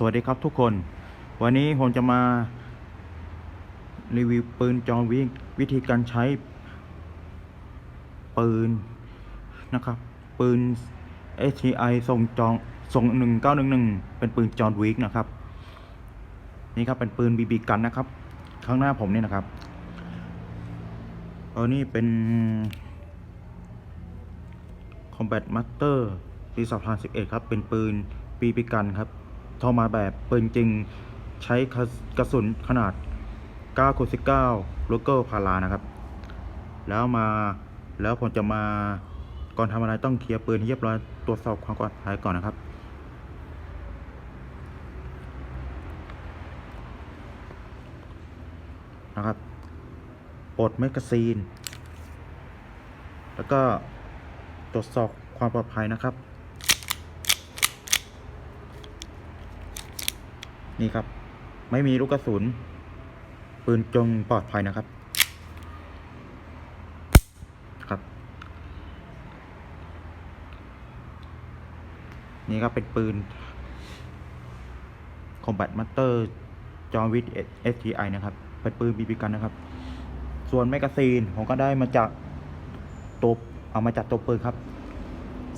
สวัสดีครับทุกคน วันนี้ผมจะมารีวิวปืนจอนวิกวิธีการใช้ปืนนะครับ ปืน STI ส่งจองส่ง1911 เป็นปืนจอนวิกนะครับ นี่ครับเป็นปืนบีบีกันนะครับ ข้างหน้าผมนี่นะครับเออนี่เป็น Combat Master ปี2011 ครับ เป็นปืนปีปีกันครับ ทอมาแบบปืนจริงใช้กระกระสุนขนาด9คูณ19ลูกเกอร์พารานะครับ แล้วมาแล้วผมจะมาก่อนทำอะไรต้องเคลียร์ปืนให้เรียบร้อยตรวจสอบความปลอดภัยก่อนนะครับนะครับปลดแมกกาซีน แล้วก็ตรวจสอบความปลอดภัยนะครับ นี่ครับ ไม่มีลูกกระสุน ปืนจงปลอดภัยนะครับ ครับ นี่ครับเป็นปืน Combat Master จอห์นวิท STI นะครับ เป็นปืนบีบีกันนะครับ ส่วนแมกกาซีนผมก็ได้มาจากตัวเอามาจากตัวปืนครับ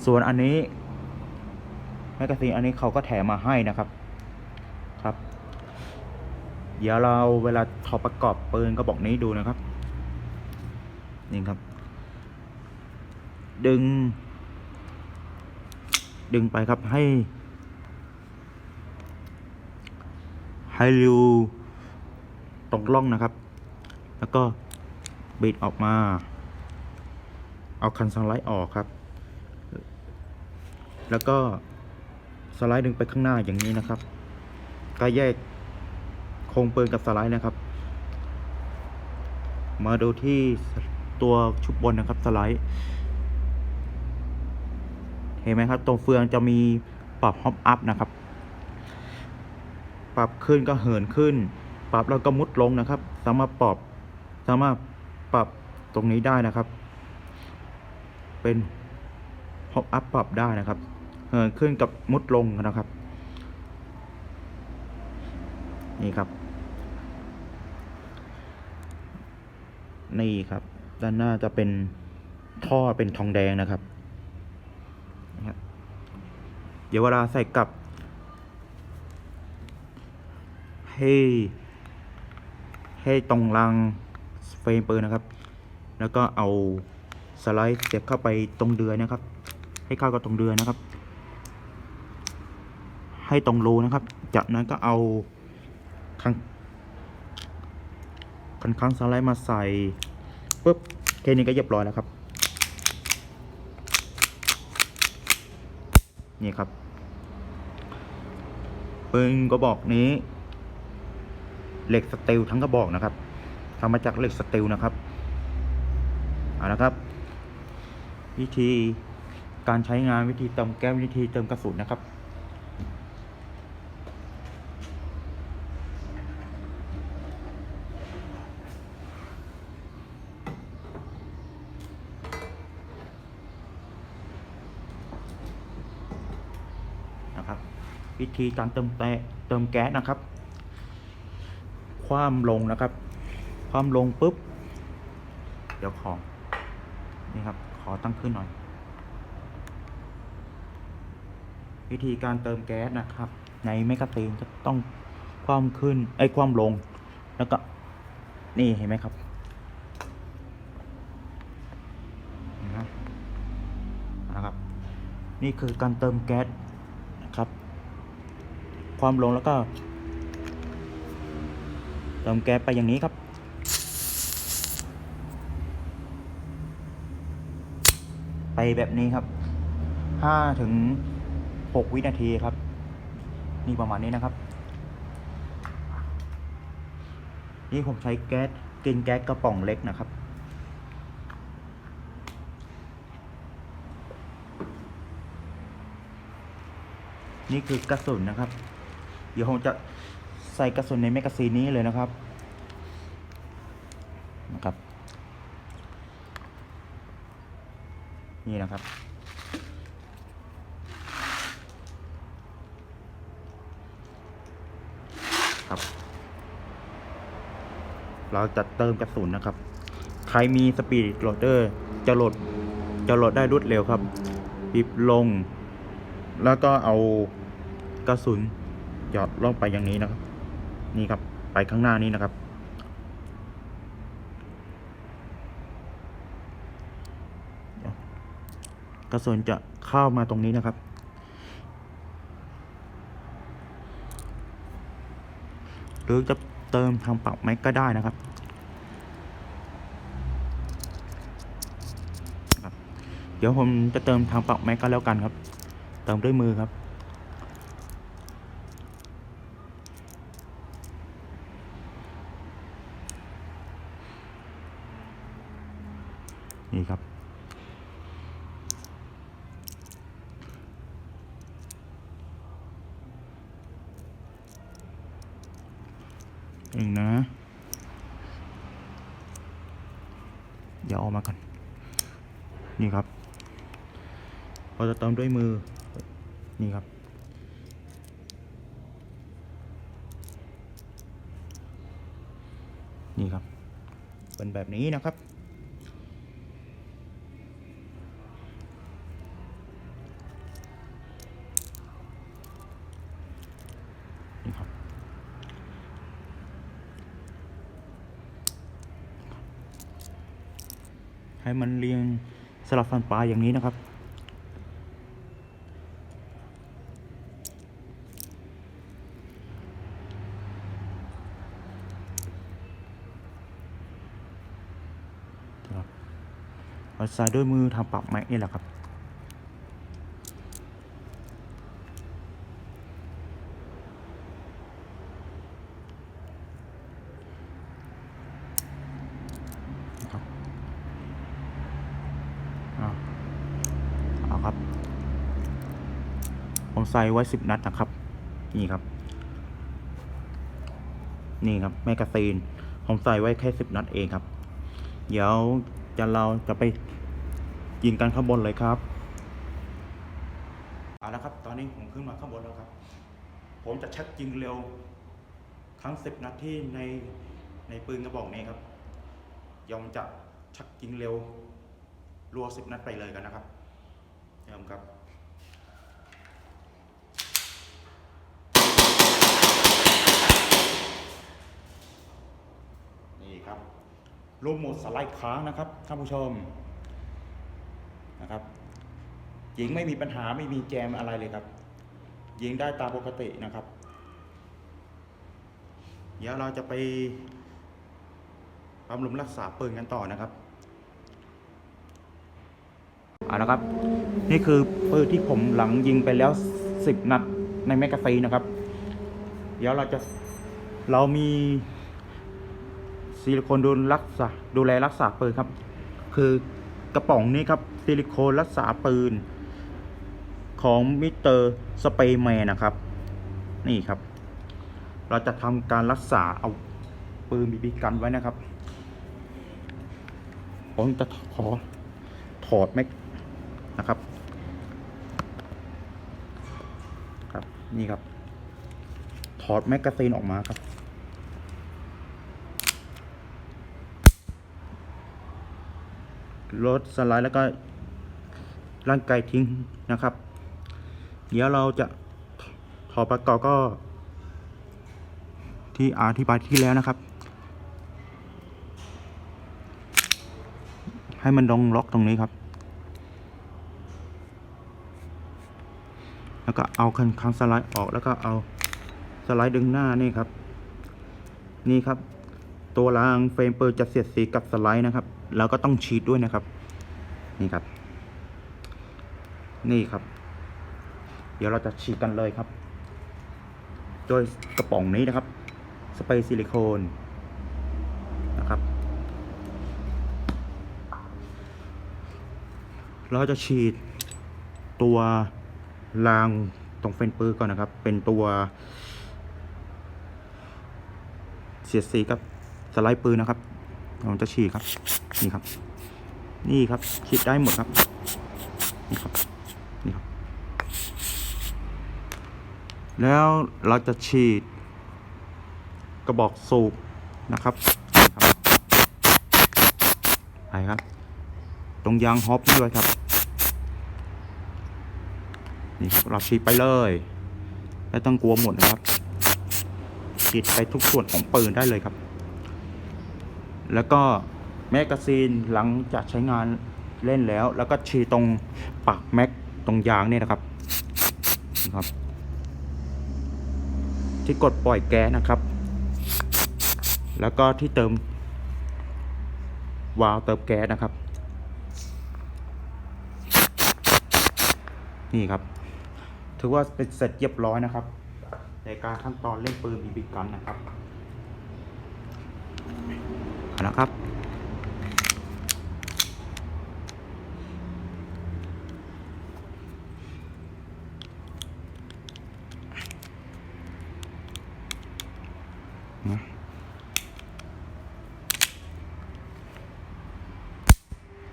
ส่วนอันนี้แมกกาซีนอันนี้เขาก็แถมมาให้นะครับ เดี๋ยวเราเวลาถอดประกอบปืนกระบอกนี้ดูนะครับ นี่ครับ ดึง ดึงไปครับให้ ให้รูตรงร่องนะครับ แล้วก็บิดออกมา เอาคันสไลด์ออกครับ แล้วก็สไลด์ดึงไปข้างหน้าอย่างนี้นะครับ ก็แยก โครงปืนกับสไลด์นะครับ มาดูที่ตัวชุบบนนะครับสไลด์ เห็นไหมครับ ตรงเฟืองจะมีปรับฮอปอัพนะครับ ปรับขึ้นก็เหินขึ้น ปรับแล้วก็มุดลงนะครับ สามารถปรับสามารถปรับตรงนี้ได้นะครับ เป็นฮอปอัพปรับได้นะครับ เหินขึ้นกับมุดลงนะครับ นี่ครับ นี่ครับ ด้านหน้าจะเป็นท่อเป็นทองแดงนะครับนะครับ เดี๋ยวเวลาใส่กลับ ให้ให้ตรงรางเฟรมปืนนะครับ แล้วก็เอาสไลด์เสียบเข้าไปตรงเดือยนะครับ ให้เข้ากับตรงเดือยนะครับ ให้ตรงรูนะครับ จากนั้นก็เอาคัง คันค้างสไลด์มาใส่ปุ๊บแค่นี้ก็เรียบร้อยแล้วครับ นี่ครับปืนกระบอกนี้ เหล็กสตีลทั้งกระบอกนะครับทำมาจากเหล็กสตีลนะครับเอาละครับ วิธีการใช้งานวิธีเติมแก้ววิธีเติมกระสุนนะครับนะครับ วิธีการเติมแตเติมแก๊สนะครับ คว่ำลงนะครับ คว่ำลงปุ๊บ เดี๋ยวขอ นี่ครับ ขอตั้งขึ้นหน่อย วิธีการเติมแก๊สนะครับ ในแมกกาซีนจะต้องคว่ำขึ้น ไอ้คว่ำลง แล้วก็ นี่เห็นไหมครับนะครับ นี่คือการเติมแก๊ส ความลงแล้วก็เติมแก๊สไปอย่างนี้ครับ ไปแบบนี้ครับห้าถึงหกวินาทีครับ นี่ประมาณนี้นะครับ นี่ผมใช้แก๊สกินแก๊สกระป๋องเล็กนะครับนี่คือกระสุนนะครับ เดี๋ยวผมจะใส่กระสุนในแมกกาซีนนี้เลยนะครับนะครับ นี่นะครับ ครับ เราจะเติมกระสุนนะครับ ใครมีสปีดโหลดเดอร์จะโหลดจะโหลดได้รวดเร็วครับปิบลง แล้วก็เอากระสุน หยอดลงไปอย่างนี้นะครับ นี่ครับไปข้างหน้านี้นะครับ กระสุนจะเข้ามาตรงนี้นะครับ หรือจะเติมทางปรับแม็กก็ได้นะครับเดี๋ยวผมจะเติมทางปรับแม็กก็แล้วกันครับ เติมด้วยมือครับ นี่ครับ เองนะ เดี๋ยวออกมาก่อน นี่ครับเราจะเติมด้วยมือ นี่ครับนี่ครับ เป็นแบบนี้นะครับ ให้มันเรียงสลับฟันปลาอย่างนี้นะครับรับ เราใส่ด้วยมือทำปรับแม็กนี่แหละครับอ่าเอาครับ ผมใส่ไว้สิบนัดนะครับ นี่ครับ นี่ครับแมกกาซีนผมใส่ไว้แค่สิบนัดเองครับ เดี๋ยวจะเราจะไปยิงกันข้างบนเลยครับเอาละครับ ตอนนี้ผมขึ้นมาข้างบนแล้วครับ ผมจะชักยิงเร็ว ทั้งสิบนัดที่ในในปืนกระบอกนี้ครับยอมจะชักยิงเร็วรัวสิบนัดไปเลยกันนะครับยอมครับ ครับรูปโหมดสไลด์ค้างนะครับท่านผู้ชมนะครับยิงไม่มีปัญหาไม่มีแจมอะไรเลยครับยิงได้ตามปกตินะครับ เดี๋ยวเราจะไปบำรุงรักษาปืนกันต่อนะครับเอาละครับ นี่คือปืนที่ผมหลังยิงไปแล้วสิบนัดในแมกกาซีนนะครับ เดี๋ยวเราจะเรามี ซิลิโคนดูรักษาดูแลรักษาปืนครับ คือกระป๋องนี้ครับซิลิโคนรักษาปืน ของมิสเตอร์สเปย์แมนนะครับ นี่ครับ เราจะทำการรักษาเอาปืนบีบีกันไว้นะครับผมจะขอถอดแม็กนะครับครับนี่ครับ ถอดแมกกาซีนออกมาครับ รถสไลด์แล้วก็ร่างกายทิ้งนะครับ เดี๋ยวเราจะถอดประกอบก็ ที่อธิบายที่แล้วนะครับ ให้มันลงล็อกตรงนี้ครับ แล้วก็เอาคันค้างสไลด์ออกแล้วก็เอาสไลด์ดึงหน้านี่ครับ นี่ครับ ตัวรางเฟรมเปิดจะเสียดสีกับสไลด์นะครับ แล้วก็ต้องฉีดด้วยนะครับ นี่ครับ นี่ครับ เดี๋ยวเราจะฉีดกันเลยครับ โดยกระป๋องนี้นะครับ สเปรย์ซิลิโคนนะครับ เราจะฉีดตัวรางตรงเฟรนปืนก่อนนะครับ เป็นตัวเสียดสีกับ สไลด์ปืนนะครับผมจะฉีดครับ นี่ครับ นี่ครับฉีดได้หมดครับ นี่ครับ นี่ครับ แล้วเราจะฉีด กระบอกสูบนะครับครับไปครับ ตรงยางฮอปนี่ด้วยครับ นี่ครับ เราฉีดไปเลยไม่ต้องกลัวหมดนะครับฉีดไปทุกส่วนของปืนได้เลยครับ แล้วก็แมกกาซีนหลังจากใช้งานเล่นแล้ว แล้วก็ฉีดตรงปากแม็กตรงยางเนี่ยนะครับนะครับ ที่กดปล่อยแก๊สนะครับ แล้วก็ที่เติมวาล์วเติมแก๊สนะครับ นี่ครับ ถือว่าเป็นเสร็จเรียบร้อยนะครับ ในการขั้นตอนเล่นปืนบีบีกันนะครับ เอาละครับ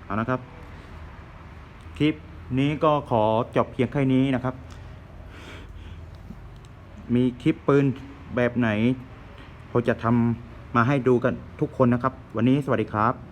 เอานะครับ คลิปนี้ก็ขอจบเพียงแค่นี้นะครับ มีคลิปปืนแบบไหน ผมจะทำ มาให้ดูกันทุกคนนะครับ วันนี้สวัสดีครับ